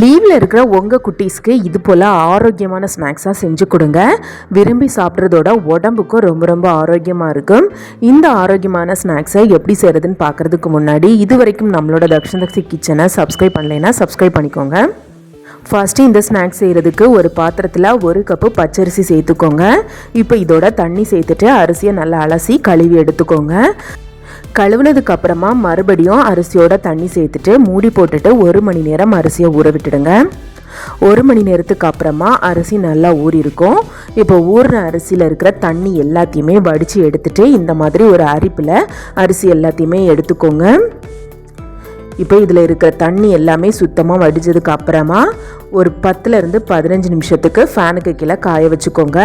லீவில் இருக்கிற உங்கள் குட்டீஸ்க்கு இது போல் ஆரோக்கியமான ஸ்நாக்ஸாக செஞ்சு கொடுங்க. விரும்பி சாப்பிட்றதோட உடம்புக்கும் ரொம்ப ரொம்ப ஆரோக்கியமாக இருக்கும். இந்த ஆரோக்கியமான ஸ்நாக்ஸை எப்படி செய்கிறதுன்னு பார்க்குறதுக்கு முன்னாடி இது வரைக்கும் நம்மளோட தக்ஷணதக்ஷி கிச்சனை சப்ஸ்கிரைப் பண்ணலைன்னா சப்ஸ்கிரைப் பண்ணிக்கோங்க. ஃபஸ்ட்டு இந்த ஸ்நாக்ஸ் செய்கிறதுக்கு ஒரு பாத்திரத்தில் ஒரு கப்பு பச்சரிசி சேர்த்துக்கோங்க. இப்போ இதோட தண்ணி சேர்த்துட்டு அரிசியை நல்லா அலசி கழுவி எடுத்துக்கோங்க. கழுவுனதுக்கு அப்புறமா மறுபடியும் அரிசியோட தண்ணி சேர்த்துட்டு மூடி போட்டுட்டு ஒரு மணி நேரம் அரிசியை ஊற விட்டுடுங்க. ஒரு மணி நேரத்துக்கு அப்புறமா அரிசி நல்லா ஊறியிருக்கும் இப்போ ஊறின அரிசியில் இருக்கிற தண்ணி எல்லாத்தையுமே வடித்து எடுத்துட்டு இந்த மாதிரி ஒரு அரிப்பில் அரிசி எல்லாத்தையுமே எடுத்துக்கோங்க. இப்போ இதில் இருக்கிற தண்ணி எல்லாமே சுத்தமாக வடிஞ்சதுக்கு அப்புறமா ஒரு பத்துலேருந்து பதினஞ்சு நிமிஷத்துக்கு ஃபேனுக்கு கீழே காய வச்சுக்கோங்க.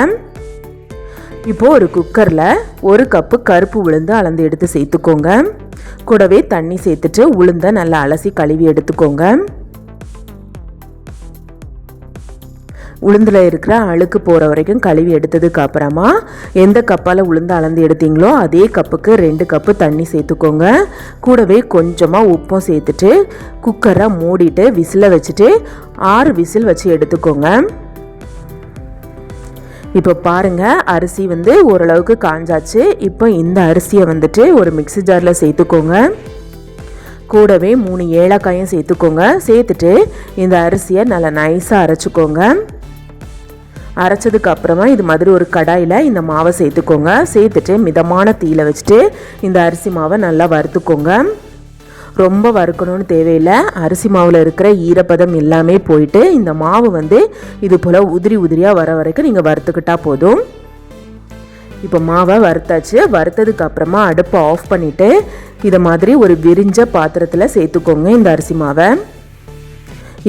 இப்போது ஒரு குக்கரில் ஒரு கப்பு கருப்பு உளுந்து அளந்து எடுத்து சேர்த்துக்கோங்க. கூடவே தண்ணி சேர்த்துட்டு உளுந்தை நல்லா அலசி கழுவி எடுத்துக்கோங்க. உளுந்தில் இருக்கிற அழுக்கு போகிற வரைக்கும் கழுவி எடுத்ததுக்கு அப்புறமா எந்த கப்பால் உளுந்து அளந்து எடுத்தீங்களோ அதே கப்புக்கு ரெண்டு கப்பு தண்ணி சேர்த்துக்கோங்க. கூடவே கொஞ்சமாக உப்பும் சேர்த்துட்டு குக்கரை மூடிட்டு விசிலை வச்சுட்டு ஆறு விசில் வச்சு எடுத்துக்கோங்க. இப்போ பாருங்கள் அரிசி வந்து ஓரளவுக்கு காஞ்சாச்சு. இப்போ இந்த அரிசியை வந்துட்டு ஒரு மிக்சி ஜாரில் சேர்த்துக்கோங்க. கூடவே மூணு ஏலக்காயும் சேர்த்துக்கோங்க. சேர்த்துட்டு இந்த அரிசியை நல்லா நைஸாக அரைச்சிக்கோங்க. அரைச்சதுக்கு அப்புறமா இது மாதிரி ஒரு கடாயில் இந்த மாவை சேர்த்துக்கோங்க. சேர்த்துட்டு மிதமான தீயில் வச்சுட்டு இந்த அரிசி மாவை நல்லா வறுத்துக்கோங்க. ரொம்ப வறுக்கணும்னு தேவையில்லை. அரிசி மாவில் இருக்கிற ஈரப்பதம் எல்லாமே போயிட்டு இந்த மாவு வந்து இது போல் உதிரி உதிரியாக வர வரைக்கும் நீங்கள் வறுத்துக்கிட்டால் போதும். இப்போ மாவை வறுத்தாச்சு. வறுத்ததுக்கு அப்புறமா அடுப்பை ஆஃப் பண்ணிவிட்டு இதை மாதிரி ஒரு விரிஞ்ச பாத்திரத்தில் சேர்த்துக்கோங்க இந்த அரிசி மாவை.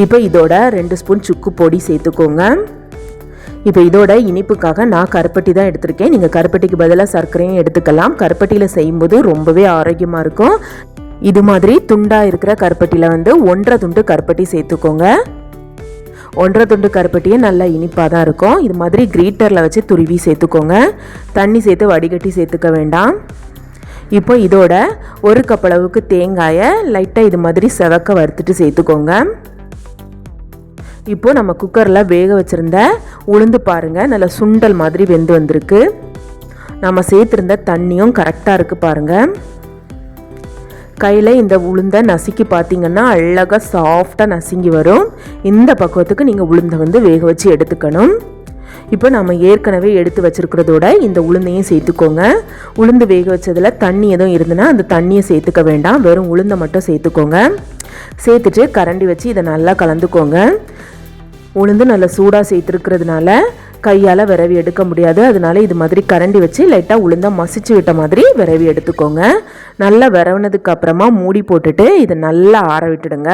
இப்போ இதோட ரெண்டு ஸ்பூன் சுக்கு பொடி சேர்த்துக்கோங்க. இப்போ இதோட இனிப்புக்காக நான் கருப்பட்டி தான் எடுத்திருக்கேன். நீங்கள் கருப்பட்டிக்கு பதிலாக சர்க்கரையும் எடுத்துக்கலாம். கருப்பட்டியில் செய்யும்போது ரொம்பவே ஆரோக்கியமாக இருக்கும். இது மாதிரி துண்டாக இருக்கிற கருப்பட்டியில் வந்து ஒன்றரை துண்டு கருப்பட்டி சேர்த்துக்கோங்க. ஒன்றரை துண்டு கருப்பட்டியே நல்லா இனிப்பாக தான் இருக்கும். இது மாதிரி கிரீட்டரில் வச்சு துருவி சேர்த்துக்கோங்க. தண்ணி சேர்த்து வடிகட்டி சேர்த்துக்க வேண்டாம். இப்போ இதோட ஒரு கப் அளவுக்கு தேங்காயை லைட்டாக இது மாதிரி செவக்க வறுத்துட்டு சேர்த்துக்கோங்க. இப்போ நம்ம குக்கரில் வேக வச்சுருந்த உளுந்து பாருங்கள் நல்லா சுண்டல் மாதிரி வெந்து வந்திருக்கு. நம்ம சேர்த்துருந்த தண்ணியும் கரெக்டாக இருக்குது பாருங்கள் கையில் இந்த உளுந்தை நசுக்கி பார்த்தீங்கன்னா அழகாக சாஃப்டாக நசுங்கி வரும். இந்த பக்குவத்துக்கு நீங்கள் உளுந்தை வந்து வேக வச்சு எடுத்துக்கணும். இப்போ நம்ம ஏற்கனவே எடுத்து வச்சுருக்கிறதோட இந்த உளுந்தையும் சேர்த்துக்கோங்க. உளுந்து வேக வச்சதில் தண்ணி எதுவும் இருந்ததுன்னா அந்த தண்ணியை சேர்த்துக்க வேண்டாம். வெறும் உளுந்தை மட்டும் சேர்த்துக்கோங்க. சேர்த்துட்டு கரண்டி வச்சு இதை நல்லா கலந்துக்கோங்க. உளுந்து நல்லா சூடாக சேர்த்துருக்கிறதுனால கையால் விரவி எடுக்க முடியாது. அதனால இது மாதிரி கரண்டி வச்சு லைட்டாக உளுந்தாக மசிச்சு விட்ட மாதிரி விரவி எடுத்துக்கோங்க. நல்லா விரவினதுக்கு அப்புறமா மூடி போட்டுட்டு இதை நல்லா ஆற விட்டுடுங்க.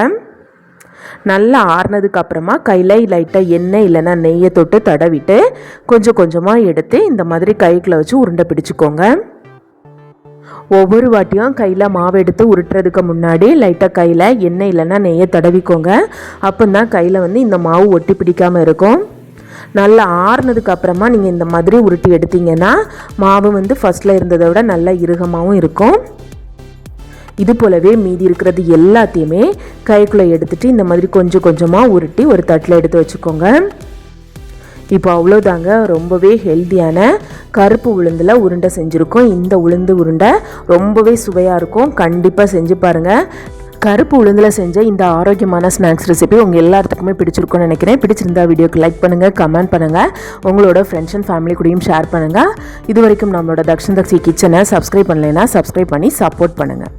நல்லா ஆறுனதுக்கு அப்புறமா கையில் லைட்டாக எண்ணெய் இல்லைன்னா நெய்யை தொட்டு தடவிட்டு கொஞ்சம் கொஞ்சமாக எடுத்து இந்த மாதிரி கைக்குள்ள வச்சு உருண்டை பிடிச்சிக்கோங்க. ஒவ்வொரு வாட்டியும் கையில் மாவு எடுத்து உருட்டுறதுக்கு முன்னாடி லைட்டாக கையில் எண்ணெய் இல்லைன்னா நெய்யை தடவிக்கோங்க. அப்போ தான் கையில் வந்து இந்த மாவு ஒட்டி பிடிக்காமல் இருக்கும். நல்லா ஆறுனதுக்கு அப்புறமா நீங்கள் இந்த மாதிரி உருட்டி எடுத்தீங்கன்னா மாவு வந்து ஃபஸ்ட்டில் இருந்ததை விட நல்லா இறுகமாகவும் இருக்கும். இது போலவே மீதி இருக்கிறது எல்லாத்தையுமே கைக்குள்ளே எடுத்துகிட்டு இந்த மாதிரி கொஞ்சம் கொஞ்சமாக உருட்டி ஒரு தட்டில் எடுத்து வச்சுக்கோங்க. இப்போ அவ்வளோதாங்க. ரொம்பவே ஹெல்த்தியான கருப்பு உளுந்தில் உருண்டை செஞ்சுருக்கோம். இந்த உளுந்து உருண்டை ரொம்பவே சுவையாக இருக்கும். கண்டிப்பாக செஞ்சு பாருங்கள் கருப்பு உளுந்தில் செஞ்ச இந்த ஆரோக்கியமான ஸ்நாக்ஸ் ரெசிபி உங்கள் எல்லாத்துக்குமே பிடிச்சிருக்கும்னு நினைக்கிறேன். பிடிச்சிருந்தா வீடியோக்கு லைக் பண்ணுங்கள் கமெண்ட் பண்ணுங்கள் உங்களோட ஃப்ரெண்ட்ஸ் அண்ட் ஃபேமிலி கூடயும் ஷேர் பண்ணுங்கள் இது வரைக்கும் நம்மளோட தக்ஷன் தக்ஷி கிச்சனை சப்ஸ்கிரைப் பண்ணலைன்னா சப்ஸ்கிரைப் பண்ணி சப்போர்ட் பண்ணுங்கள்